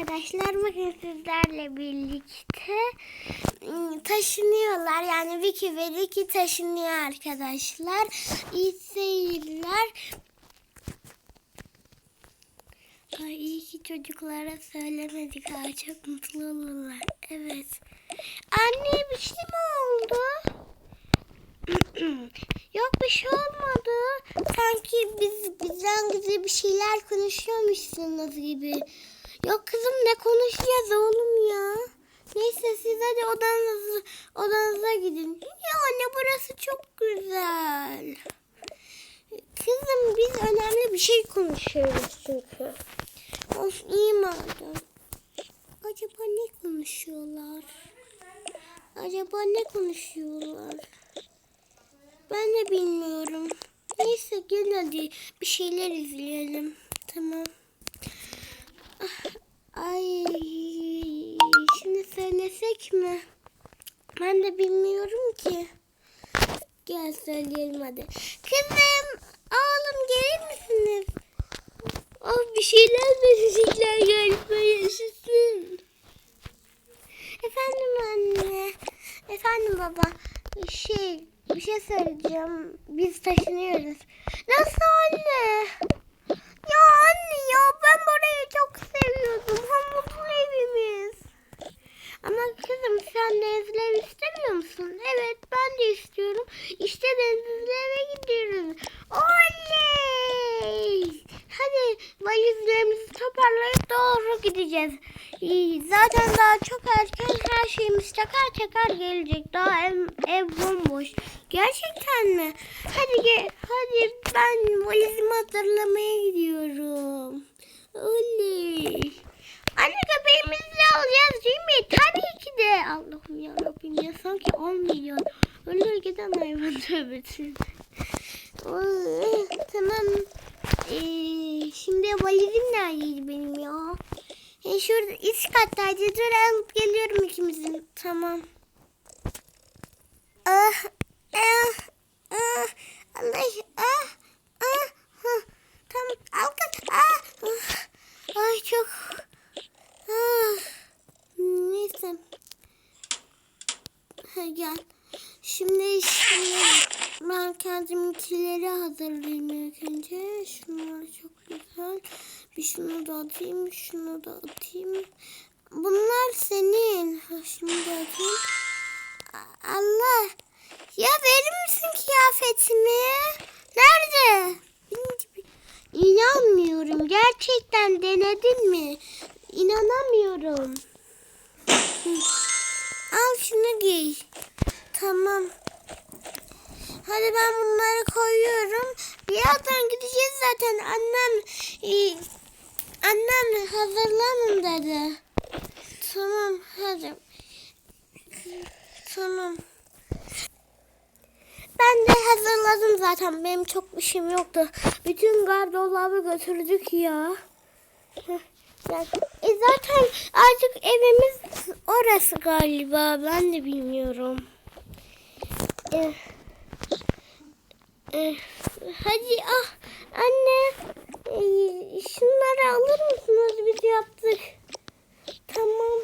arkadaşlar. Bugün sizlerle birlikte ım, taşınıyorlar. Yani Vicky ve Ricky taşınıyor arkadaşlar. İyi seyirler. Ay iyi ki çocuklara söylemedik. Ay çok mutlu olurlar. Evet. Anne bir şey mi oldu? Yok bir şey olmadı. Sanki biz bizden gizli bir şeyler konuşuyormuşsunuz gibi. Yok kızım ne konuşacağız oğlum ya. Neyse siz hadi odanız, odanıza gidin. Ya anne burası çok güzel. Kızım biz önemli bir şey konuşuyoruz çünkü. Of iyi madem. Acaba ne konuşuyorlar? Acaba ne konuşuyorlar? Ben de bilmiyorum. Neyse gel hadi bir şeyler izleyelim. Tamam. Ay şimdi söylesek mi? Ben de bilmiyorum ki. Gel söyleyelim hadi. Kızım, oğlum gelir misiniz? Oh bir şeyler verecekler galiba yaşasın. Efendim anne. Efendim baba. Şey bir şey söyleyeceğim. Biz taşınıyoruz. Nasıl anne? Ya anne ya ben burayı çok seviyordum. Ha mutlu evimiz. Ama kızım sen denizli ev istemiyor musun? Evet ben de istiyorum. İşte denizli eve gidiyoruz. Oley! Hadi valizlerimizi toparlayıp doğru gideceğiz. Ee, Zaten daha çok erken her şeyimiz çakar çakar gelecek. Daha ev, ev bomboş. Gerçekten mi? Hadi gel. Hadi ben valizimi hazırlamaya gidiyorum. Oley! Anne köpeğimizi de alacağız değil mi? Tabii ki de. Allah'ım ya Rabbim ya sanki 10 milyon. Ölür giden hayvan tövbesi. Oy, tamam. Ee, şimdi valizim neredeydi benim ya? E, şurada üst kattaydı. Dur alıp geliyorum ikimizin. Tamam. Ah, ah, ah, Allah, ah, ah, ah. Tamam, al kat. Ah, ah. Ay çok. Ah. Neyse. Ha, gel. Şimdi şimdi ben kendiminkileri hazırlayayım ilk önce. Şunlar çok güzel. Bir şunu da atayım, şunu da atayım. Bunlar senin. Ha, şunu da atayım. Allah. Ya verir misin kıyafetimi? Nerede? İnanmıyorum. Gerçekten denedin mi? İnanamıyorum. Al şunu giy. Tamam. Hadi ben bunları koyuyorum. Birazdan gideceğiz zaten. Annem e, annem hazırlanın dedi. Tamam hadi. Tamam. Ben de hazırladım zaten. Benim çok işim yoktu. Bütün gardırobı götürdük ya. E zaten artık evimiz orası galiba. Ben de bilmiyorum. Eh, eh, hadi ah anne şunları alır mısınız? Biz yaptık. Tamam.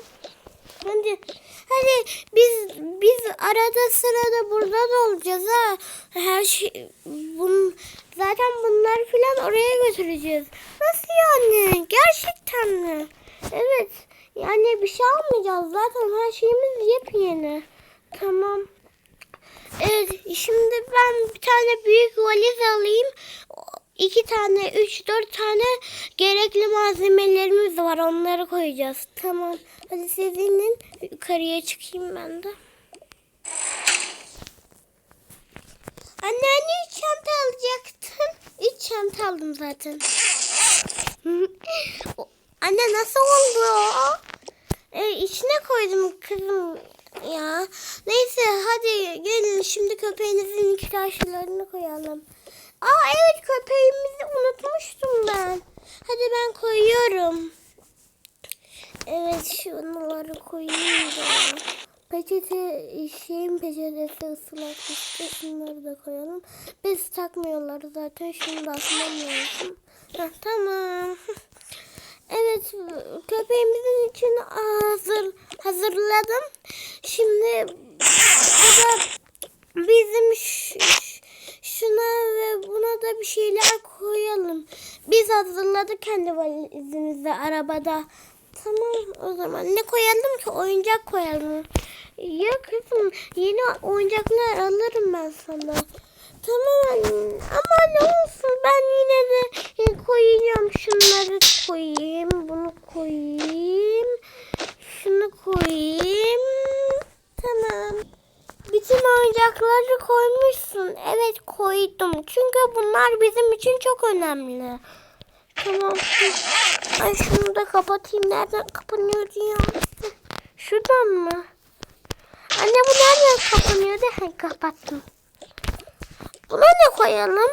Hadi, hadi biz biz arada sırada burada da olacağız ha. Her şey bun, zaten bunları filan oraya götüreceğiz. Nasıl yani? Gerçekten mi? Evet. Yani bir şey almayacağız. Zaten her şeyimiz yepyeni. Tamam. Evet şimdi ben bir tane büyük valiz alayım. İki tane, üç, dört tane gerekli malzemelerimiz var. Onları koyacağız. Tamam. Hadi siz inin. Yukarıya çıkayım ben de. Anne anne üç çanta alacaktın. Üç çanta aldım zaten. Anne nasıl oldu o? E, içine koydum kızım ya. Neyse hadi gelin şimdi köpeğinizin iki taşlarını koyalım. Aa evet köpeğimizi unutmuştum ben. Hadi ben koyuyorum. Evet şunları koyayım da. Peçete, şeyin peçetesi ıslakmıştı. Şunları da koyalım. Bez takmıyorlar zaten. Şunu da. Heh, tamam. Evet köpeğimizin için hazır hazırladım. Şimdi burada bizim ş- ş- şuna ve buna da bir şeyler koyalım. Biz hazırladık kendi valizimizde arabada. Tamam o zaman ne koyalım ki oyuncak koyalım. Ya kızım yeni oyuncaklar alırım ben sana. Tamam anne. ama ne olsun ben yine de e, koyacağım şunları koyayım şunu koyayım tamam bütün oyuncakları koymuşsun. Evet koydum. Çünkü bunlar bizim için çok önemli. Tamam. Ay şunu da kapatayım. Nereden kapanıyordu ya? Şuradan mı? Anne bu nereden kapanıyordu? Ha, kapattım. Buna ne koyalım?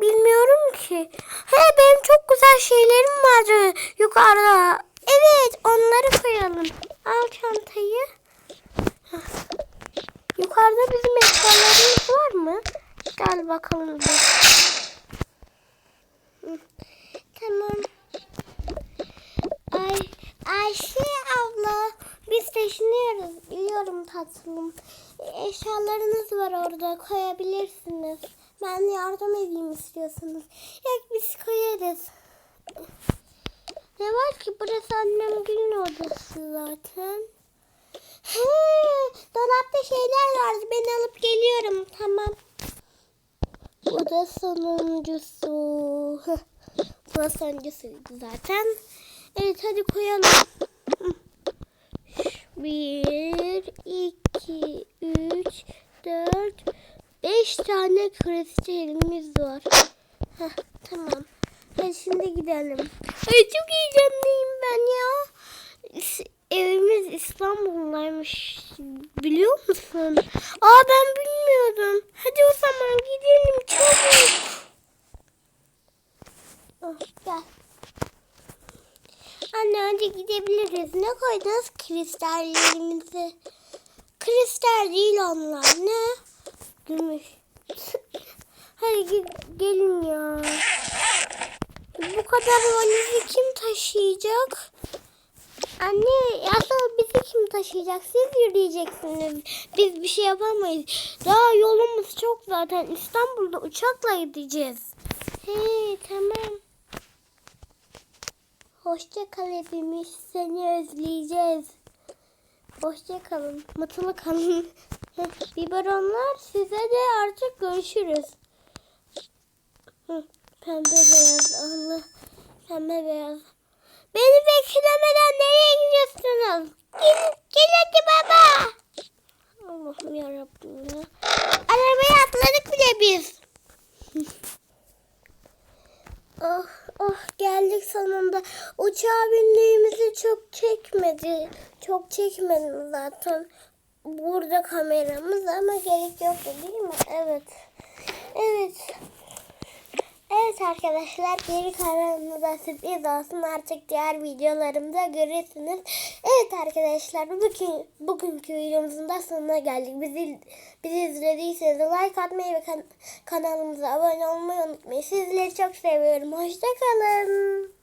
Bilmiyorum ki. He benim çok güzel şeylerim vardı. Yukarıda. Evet onları koyalım. Al çantayı. Hah. Yukarıda bizim eşyalarımız var mı? Gel bakalım. bir. Hı. Tamam. Ay Ayşe abla biz taşınıyoruz biliyorum tatlım. Eşyalarınız var orada koyabilirsiniz. Ben yardım edeyim istiyorsanız. Yok biz koyarız. Ne var ki burası annem günün odası zaten. He, dolapta şeyler vardı ben alıp geliyorum tamam. Bu da sonuncusu. Bu da sonuncusuydu zaten. Evet hadi koyalım. Bir, iki, üç, dört, beş tane kristalimiz var. Heh, tamam. Hadi şimdi gidelim. Ay çok heyecanlıyım ben ya. Evimiz İstanbul'daymış. Biliyor musun? Aa ben bilmiyordum. Hadi o zaman gidelim çabuk. Ah, gel. Anne hadi gidebiliriz. Ne koydunuz kristallerimizi? Kristal değil onlar. Ne? Gümüş. hadi ge- gelin ya. Bu kadar valizi kim taşıyacak? Anne asıl bizi kim taşıyacak? Siz yürüyeceksiniz. Biz bir şey yapamayız. Daha yolumuz çok zaten. İstanbul'da uçakla gideceğiz. He tamam. Hoşça kal hepimiz. Seni özleyeceğiz. Hoşça kalın. Mutlu kalın. Biberonlar size de artık görüşürüz. Pembe beyaz. Allah. Pembe beyaz. Beni beklemeden nereye gidiyorsunuz? Gel, gel hadi baba. Allah'ım yarabbim ya. Arabaya atladık bile biz. Oh, oh geldik sonunda. Uçağa bindiğimizi çok çekmedi. Çok çekmedim zaten. Burada kameramız ama gerek yoktu değil mi? Evet. Evet. Evet arkadaşlar geri kalanında sürpriz olsun artık diğer videolarımda görürsünüz. Evet arkadaşlar bugün, bugünkü videomuzun da sonuna geldik. Bizi, bizi izlediyseniz like atmayı ve kan- kanalımıza abone olmayı unutmayın. Sizleri çok seviyorum. Hoşçakalın.